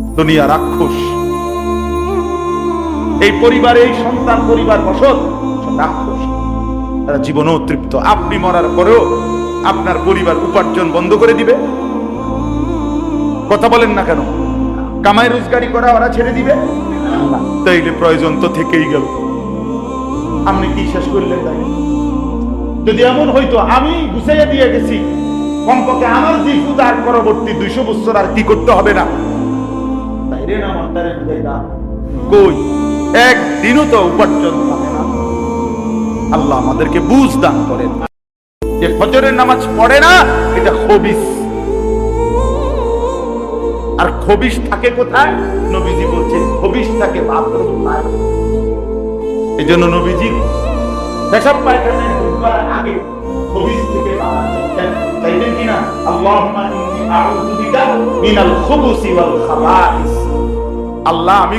দুনিয়া রাক্ষস। এই পরিবারে, এই সন্তান, পরিবার বসত রাক্ষস। তারা জীবনও তৃপ্ত আপনি মরার পরেও আপনার পরিবার উপার্জন বন্ধ করে দিবে। কথা বলেন না কেন? কামাই রোজগারি করা ওরা ছেড়ে দিবে। তাইলে প্রয়োজন তো থেকেই গেল। আপনি কি শেষ করলেন তাই যদি এমন হইতো, আমি গুছাইয়া দিয়ে গেছি। কমপক্ষে আমার জিফু তার পরবর্তী দুইশো বছর আর কি করতে হবে না? একদিনও তো উপার্জন আল্লাহ আমাদেরকে বুঝ দান করেন যে ফজরের নামাজ পড়ে না, এটা খবিস। আর খবিস থাকে কোথায়? নবীজি বলছে খবিস থাকে এই জন্য নবীজি পেশাব পায়খানায় ঢুকবার আগে খবিস থেকে। চাইতেন কিনা? বিকা মিনাল খুবুসি ওয়াল খাবাইস। আল্লাহ আমি